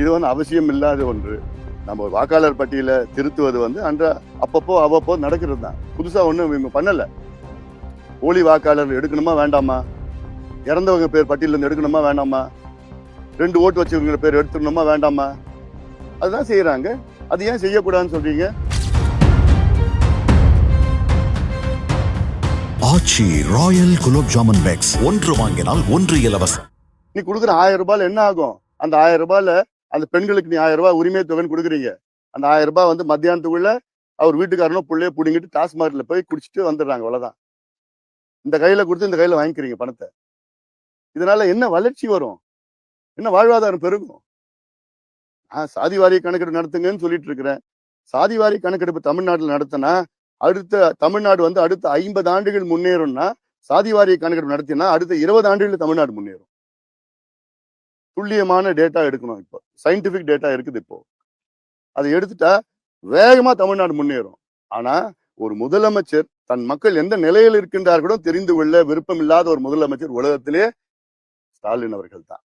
இது வந்து அவசியம் இல்லாத ஒன்று. நம்ம வாக்காளர் பட்டியலை திருத்துவது வந்து அன்ற அப்பப்போ அவ்வப்போ நடக்கிறது தான். புதுசா ஒன்றும் இவங்க பண்ணல. போலி வாக்காளர் எடுக்கணுமா வேண்டாமா? இறந்தவங்க பேர் பட்டியல இருந்து எடுக்கணுமா வேண்டாமா? ரெண்டு ஓட்டு வச்சவங்க பேர் எடுத்துடணுமா வேண்டாமா? அதுதான் செய்யறாங்க அது ஏன் செய்யக்கூடாதுன்னு சொல்றீங்க? Aachi royal gulab jamun packs. ஒன்று வாங்கினால் ஒன்று இலவசம். நீ கொடுக்குற ஆயிரம் ரூபாயில என்ன ஆகும்? அந்த ஆயிரம் ரூபாயில அந்த பெண்களுக்கு நீ ஆயிரம் ரூபாய் உரிமை தொகைன்னு கொடுக்குறீங்க. அந்த ஆயிரம் ரூபாய் வந்து மத்தியானத்துக்குள்ள அவர் வீட்டுக்காரனோ பிள்ளைய பிடிங்கிட்டு டாஸ்மார்க்ல போய் குடிச்சிட்டு வந்துடுறாங்க அவ்வளவுதான். இந்த கையில கொடுத்து இந்த கையில வாங்கிக்கிறீங்க பணத்தை. இதனால என்ன வளர்ச்சி வரும்? என்ன வாழ்வாதாரம் பெருகும்? நான் சாதிவாரி கணக்கெடுப்பு நடத்துங்கன்னு சொல்லிட்டு இருக்கிறேன். சாதிவாரி கணக்கெடுப்பு தமிழ்நாட்டில் நடத்தினா அடுத்த தமிழ்நாடு வந்து அடுத்த ஐம்பது ஆண்டுகள் முன்னேறும்னா சாதி வாரிய கணக்கெடுப்பு நடத்தினா அடுத்த இருபது ஆண்டுகள் தமிழ்நாடு முன்னேறும். துல்லியமான டேட்டா எடுக்கணும் இப்போ. சயின்டிபிக் டேட்டா இருக்குது இப்போ. அதை எடுத்துட்டா வேகமா தமிழ்நாடு முன்னேறும். ஆனா ஒரு முதலமைச்சர் தன் மக்கள் எந்த நிலையில் இருக்கின்றார்களோ தெரிந்து கொள்ள விருப்பம் இல்லாத ஒரு முதலமைச்சர் உலகத்திலே ஸ்டாலின் அவர்கள் தான்.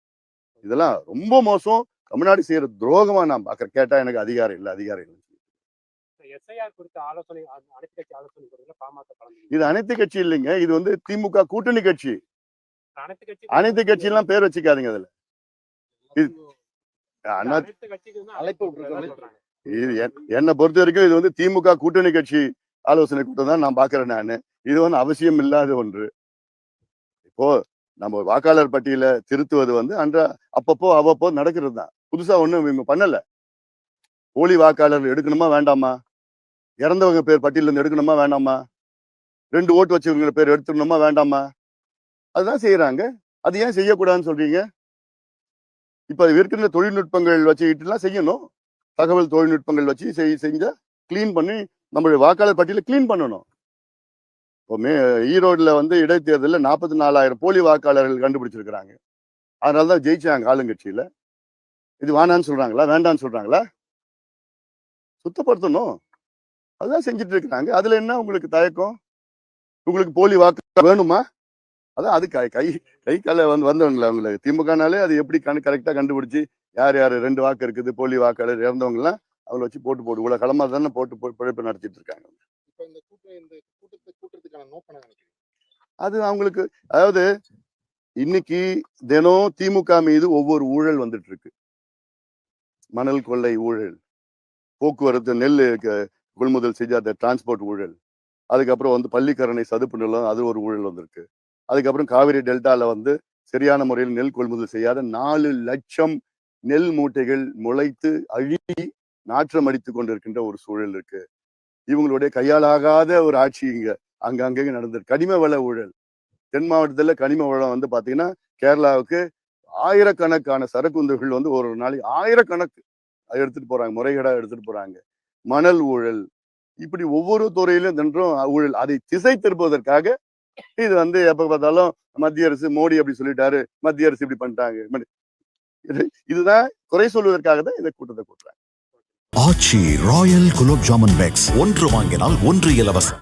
இதெல்லாம் ரொம்ப மோசம். தமிழ்நாடு செய்யற துரோகமா நான் பாக்குறேன். கேட்டா எனக்கு அதிகாரம் இல்லை அதிகாரம் இல்லை இது அனைத்து கட்சி இல்லைங்க. இது வந்து திமுக கூட்டணி கட்சி. அனைத்து கட்சி கட்சியெல்லாம் பேர் வச்சுக்காதீங்க அதுல. இது என்னை பொறுத்த வரைக்கும் இது வந்து திமுக கூட்டணி கட்சி ஆலோசனை கூட்டம் தான் நான் பாக்குறேன் நானு. இது வந்து அவசியம் இல்லாத ஒன்று. இப்போ நம்ம வாக்காளர் பட்டியலை திருத்துவது வந்து அன்ற அப்பப்போ அவ்வப்போ நடக்கிறது தான். புதுசா ஒண்ணும் இவங்க பண்ணல. போலி வாக்காளர் எடுக்கணுமா வேண்டாமா? இறந்தவங்க பேர் பட்டியல இருந்து எடுக்கணுமா வேண்டாமா? ரெண்டு ஓட்டு வச்சவங்க பேர் எடுத்துடணுமா வேண்டாமா? அதுதான் செய்யறாங்க அது ஏன் செய்யக்கூடாதுன்னு சொல்றீங்க? இப்போ இருக்கிற தொழில்நுட்பங்கள் வச்சுக்கிட்டுலாம் செய்யணும். தகவல் தொழில்நுட்பங்கள் வச்சு செய் செஞ்சா க்ளீன் பண்ணி நம்மளுடைய வாக்காளர் பட்டியலை க்ளீன் பண்ணணும். இப்போ மே ஈரோடில் வந்து இடைத்தேர்தலில் நாற்பத்தி நாலாயிரம் போலி வாக்காளர்கள் கண்டுபிடிச்சிருக்கிறாங்க. அதனால தான் ஜெயிச்சாங்க ஆளுங்கட்சியில். இது வேணான்னு சொல்கிறாங்களா வேண்டான்னு சொல்கிறாங்களா சுத்தப்படுத்தணும். அதுதான் செஞ்சுட்டு இருக்கிறாங்க. அதில் என்ன உங்களுக்கு தயக்கம்? உங்களுக்கு போலி வாக்கு வேணுமா? அதான் அது கை கை கை கால வந்து வந்தவங்கள அவங்களுக்கு திமுகனாலே அது எப்படி கண் கரெக்டா கண்டுபிடிச்சு யார் யார் ரெண்டு வாக்கு இருக்குது போலி வாக்காளர் இறந்தவங்கலாம் அவங்கள வச்சு போட்டு போட்டு இவ்வளவு களமா தானே போட்டு போட்டு பிழைப்பு நடத்திட்டு இருக்காங்க அது அவங்களுக்கு அதாவது இன்னைக்கு தினம் திமுக மீது ஒவ்வொரு ஊழல் வந்துட்டு இருக்கு. மணல் கொள்ளை ஊழல் போக்குவரத்து நெல் கொள்முதல் செஞ்ச அந்த டிரான்ஸ்போர்ட் ஊழல் அதுக்கப்புறம் வந்து பள்ளிக்கரணை சதுப்பு நிலம் அது ஒரு ஊழல் வந்திருக்கு. அதுக்கப்புறம் காவிரி டெல்டால வந்து சரியான முறையில் நெல் கொள்முதல் செய்யாத நாலு லட்சம் நெல் மூட்டைகள் முளைத்து அழுகி நாற்றம் அடித்து கொண்டிருக்கின்ற ஒரு சூழல் இருக்கு. இவங்களுடைய கையாலாகாத ஒரு ஆட்சி இங்க அங்கங்கே நடந்திருக்கு. கனிம வள ஊழல். தென் மாவட்டத்துல கனிம வளம் வந்து பாத்தீங்கன்னா கேரளாவுக்கு ஆயிரக்கணக்கான சரக்குந்துகள் வந்து ஒரு ஒரு நாளைக்கு ஆயிரக்கணக்கு எடுத்துட்டு போறாங்க. முறைகேடா எடுத்துட்டு போறாங்க. மணல் ஊழல். இப்படி ஒவ்வொரு துறையிலும் தின்றும் ஊழல். அதை திசை திருப்புவதற்காக இது வந்து எப்ப பார்த்தாலும் மத்திய அரசு மோடி அப்படி சொல்லிட்டாரு மத்திய அரசு இப்படி பண்ணிட்டாங்க. இதுதான் குறை சொல்வதற்காக தான் இந்த கூட்டத்தை கூட்டுறாங்க. ஆச்சி ராயல் குலோப் ஜாமுன் பேக்ஸ் ஒன்று வாங்கினால் ஒன்று இலவசம்.